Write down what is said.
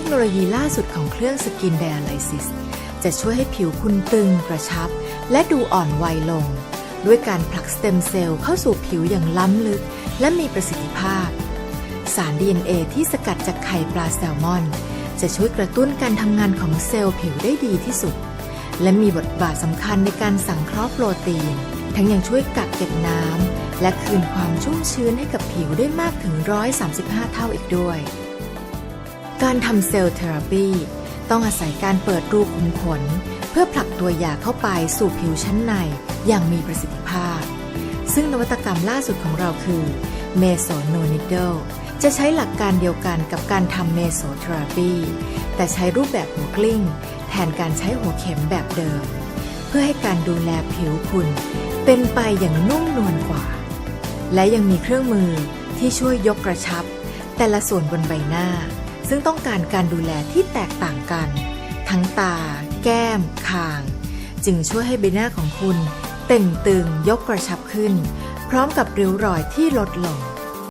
ทคโนโลยีล่าสุดของเครื่องสกิน i ด l y s i s จะช่วยให้ผิวคุณตึงกระชับ และดูอ่อนวัยลง ด้วยการผลักสเต็มเซลล์เข้าสู่ผิวอย่างล้ำลึก และมีประสิทธิภาพ สาร DNA ที่สกัดจากไข่ปลาแซลมอน จะช่วยกระตุ้นการทำงานของเซลล์ผิวได้ดีที่สุด และมีบทบาทสำคัญในการสังเคราะห์โปรตีน ทั้งยังช่วยกักเก็บน้ำและคืนความชุ่มชื้นให้กับผิวได้มากถึง 135 เท่าอีกด้วย การทำเซลล์เทอราปีต้องอาศัยการเปิดรูขุมขน เพื่อผลักตัวยาเข้าไปสู่ผิวชั้นในอย่างมีประสิทธิภาพ ซึ่งนวัตกรรมล่าสุดของเราคือเมโซโนนิดเดิลจะใช้หลักการเดียวกันกับการทำเมโซเทอราปีแต่ใช้รูปแบบหัวกลิ้ง แทนการใช้หัวเข็มแบบเดิม เพื่อให้การดูแลผิวคุณ เป็นไปอย่างนุ่มนวลกว่า และยังมีเครื่องมือที่ช่วยยกกระชับ แต่ละส่วนบนใบหน้า ซึ่งต้องการการดูแลที่แตกต่างกัน ทั้งตา แก้ม คาง จึงช่วยให้ใบหน้าของคุณเต่งตึงยกกระชับขึ้น พร้อมกับริ้วรอยที่ลดลง